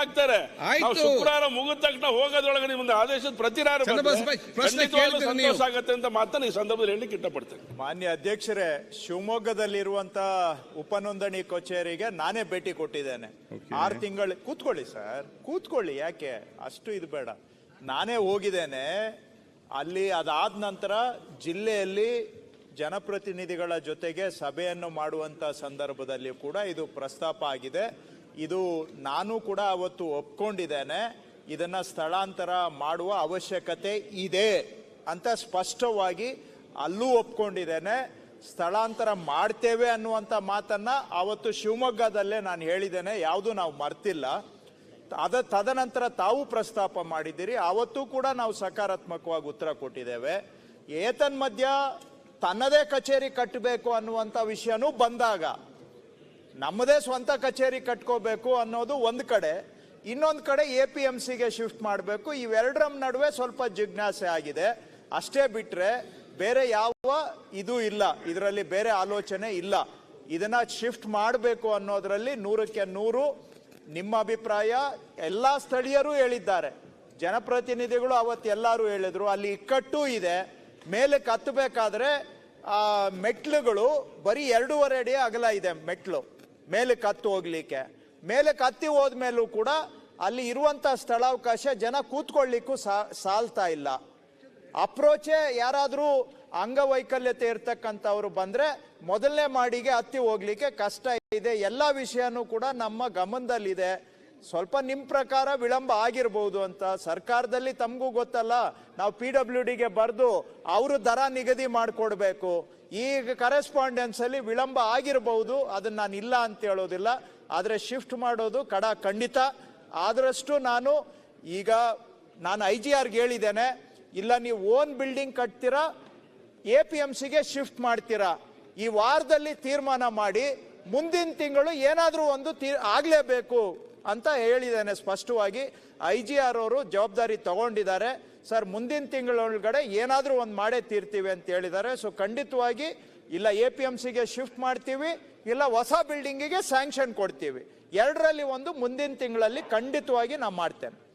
ಆಗ್ತಾರೆ. ಶುಕ್ರವಾರ ಮುಗಿದ ತಕ್ಷಣ ಹೋಗೋದ್ರೊಳಗೆ ನಿಮ್ಮ ಆದೇಶದ ಪ್ರತಿರಾರ. ಸಂತೋಷ ಆಗತ್ತೆ ಅಂತ ಮಾತನ್ನ ಈ ಸಂದರ್ಭದಲ್ಲಿ ಹೇಳಲಿಕ್ಕೆ ಇಷ್ಟಪಡ್ತೇನೆ. ಮಾನ್ಯ ಅಧ್ಯಕ್ಷರೇ ಶಿವಮೊಗ್ಗದಲ್ಲಿರುವಂತ ಉಪನೋಂದಣಿ ಕಚೇರಿಗೆ ನಾನೇ ಭೇಟಿ ಕೊಟ್ಟಿದ್ದೇನೆ. ಆರು ತಿಂಗಳು ಕೂತ್ಕೊಳ್ಳಿ ಸರ್ ಕೂತ್ಕೊಳ್ಳಿ. ಯಾಕೆ? ಅಷ್ಟು ಇದು ಬೇಡ. ನಾನೇ ಹೋಗಿದ್ದೇನೆ. ಅಲ್ಲಿ ಅದಾದ ನಂತರ ಜಿಲ್ಲೆಯಲ್ಲಿ ಜನಪ್ರತಿನಿಧಿಗಳ ಜೊತೆಗೆ ಸಭೆಯನ್ನು ಮಾಡುವಂತ ಸಂದರ್ಭದಲ್ಲಿ ಕೂಡ ಇದು ಪ್ರಸ್ತಾಪ ಆಗಿದೆ. ಇದು ನಾನು ಕೂಡ ಅವತ್ತು ಒಪ್ಕೊಂಡಿದ್ದೇನೆ. ಇದನ್ನ ಸ್ಥಳಾಂತರ ಮಾಡುವ ಅವಶ್ಯಕತೆ ಇದೆ ಅಂತ ಸ್ಪಷ್ಟವಾಗಿ ಅಲ್ಲೂ ಒಪ್ಕೊಂಡಿದ್ದೇನೆ. ಸ್ಥಳಾಂತರ ಮಾಡ್ತೇವೆ ಅನ್ನುವಂಥ ಮಾತನ್ನ ಅವತ್ತು ಶಿವಮೊಗ್ಗದಲ್ಲೇ ನಾನು ಹೇಳಿದ್ದೇನೆ. ಯಾವುದು ನಾವು ಮರ್ತಿಲ್ಲ. ಅದ ತದನಂತರ ತಾವು ಪ್ರಸ್ತಾಪ ಮಾಡಿದ್ದೀರಿ. ಅವತ್ತು ಕೂಡ ನಾವು ಸಕಾರಾತ್ಮಕವಾಗಿ ಉತ್ತರ ಕೊಟ್ಟಿದ್ದೇವೆ. ಏತನ್ಮಧ್ಯ ತನ್ನದೇ ಕಚೇರಿ ಕಟ್ಟಬೇಕು ಅನ್ನುವಂಥ ವಿಷಯನೂ ಬಂದಾಗ ನಮ್ಮದೇ ಸ್ವಂತ ಕಚೇರಿ ಕಟ್ಕೋಬೇಕು ಅನ್ನೋದು ಒಂದು ಕಡೆ, ಇನ್ನೊಂದು ಕಡೆ ಎ ಪಿ ಎಂ ಸಿಗೆ ಶಿಫ್ಟ್ ಮಾಡಬೇಕು. ಇವೆರಡರ ನಡುವೆ ಸ್ವಲ್ಪ ಜಿಜ್ಞಾಸೆ ಆಗಿದೆ. ಅಷ್ಟೇ ಬಿಟ್ಟರೆ ಬೇರೆ ಯಾವ ಇದು ಇಲ್ಲ. ಇದರಲ್ಲಿ ಬೇರೆ ಆಲೋಚನೆ ಇಲ್ಲ. ಇದನ್ನ ಶಿಫ್ಟ್ ಮಾಡಬೇಕು ಅನ್ನೋದರಲ್ಲಿ ನೂರಕ್ಕೆ ನೂರು. ನಿಮ್ಮ ಅಭಿಪ್ರಾಯ, ಎಲ್ಲ ಸ್ಥಳೀಯರು ಹೇಳಿದ್ದಾರೆ. ಜನಪ್ರತಿನಿಧಿಗಳು ಅವತ್ತು ಎಲ್ಲರೂ ಹೇಳಿದ್ರು. ಅಲ್ಲಿ ಇಕ್ಕಟ್ಟು ಇದೆ. ಮೇಲೆ ಕತ್ತಬೇಕಾದ್ರೆ ಮೆಟ್ಲುಗಳು ಬರೀ ಎರಡೂವರೆ ಅಡಿ ಅಗಲ ಇದೆ ಮೆಟ್ಲು. ಮೇಲೆ ಕತ್ತು ಹೋಗ್ಲಿಕ್ಕೆ. ಮೇಲೆ ಕತ್ತಿ ಹೋದ್ಮೇಲೂ ಕೂಡ ಅಲ್ಲಿ ಇರುವಂತ ಸ್ಥಳಾವಕಾಶ ಜನ ಕೂತ್ಕೊಳ್ಳಿಕ್ಕೂ ಸಾಲ್ತಾ ಇಲ್ಲ. ಅಪ್ರೋಚೆ ಯಾರಾದರೂ ಅಂಗವೈಕಲ್ಯತೆ ಇರ್ತಕ್ಕಂಥವ್ರು ಬಂದ್ರೆ ಮೊದಲನೇ ಮಾಡಿಗೆ ಹತ್ತಿ ಹೋಗ್ಲಿಕ್ಕೆ ಕಷ್ಟ ಇದೆ. ಎಲ್ಲ ವಿಷಯನೂ ಕೂಡ ನಮ್ಮ ಗಮನದಲ್ಲಿದೆ. ಸ್ವಲ್ಪ ನಿಮ್ಮ ಪ್ರಕಾರ ವಿಳಂಬ ಆಗಿರ್ಬೋದು ಅಂತ ಸರ್ಕಾರದಲ್ಲಿ ತಮಗೂ ಗೊತ್ತಲ್ಲ. ನಾವು ಪಿ ಡಬ್ಲ್ಯೂ ಡಿಗೆ ಬರೆದು ಅವರು ದರ ನಿಗದಿ ಮಾಡಿಕೊಡ್ಬೇಕು. ಈಗ ಕರೆಸ್ಪಾಂಡೆನ್ಸಲ್ಲಿ ವಿಳಂಬ ಆಗಿರಬಹುದು ಅದನ್ನ ನಾನು ಇಲ್ಲ ಅಂತ ಹೇಳೋದಿಲ್ಲ. ಆದರೆ ಶಿಫ್ಟ್ ಮಾಡೋದು ಕಡ ಖಂಡಿತ. ಆದರಷ್ಟು ನಾನು ಈಗ ನಾನು ಐ ಜಿ ಆರ್ಗೆ ಹೇಳಿದ್ದೇನೆ, ಇಲ್ಲ ನೀವು ಓನ್ ಬಿಲ್ಡಿಂಗ್ ಕಟ್ತೀರಾ ಎ ಪಿ ಎಂ ಸಿಗೆ ಶಿಫ್ಟ್ ಮಾಡ್ತೀರಾ. ಈ ವಾರದಲ್ಲಿ ತೀರ್ಮಾನ ಮಾಡಿ, ಮುಂದಿನ ತಿಂಗಳು ಏನಾದರೂ ಒಂದು ತೀರ್ ಆಗಲೇಬೇಕು. ಅಂತ ಹೇಳಿದ್ದೇನೆ ಸ್ಪಷ್ಟವಾಗಿ. ಐ ಜಿ ಆರ್ ಅವರು ಜವಾಬ್ದಾರಿ ತಗೊಂಡಿದ್ದಾರೆ. ಸರ್, ಮುಂದಿನ ತಿಂಗಳೊಳಗಡೆ ಏನಾದರೂ ಒಂದು ಮಾಡೇ ತೀರ್ತೀವಿ ಅಂತ ಹೇಳಿದ್ದಾರೆ. ಸೊ ಖಂಡಿತವಾಗಿ ಇಲ್ಲ, ಎ ಪಿ ಎಂ ಸಿಗೆ ಶಿಫ್ಟ್ ಮಾಡ್ತೀವಿ, ಇಲ್ಲ, ಹೊಸ ಬಿಲ್ಡಿಂಗಿಗೆ ಸ್ಯಾಂಕ್ಷನ್ ಕೊಡ್ತೀವಿ. ಎರಡರಲ್ಲಿ ಒಂದು ಮುಂದಿನ ತಿಂಗಳಲ್ಲಿ ಖಂಡಿತವಾಗಿ ನಾನು ಮಾಡ್ತೇನೆ.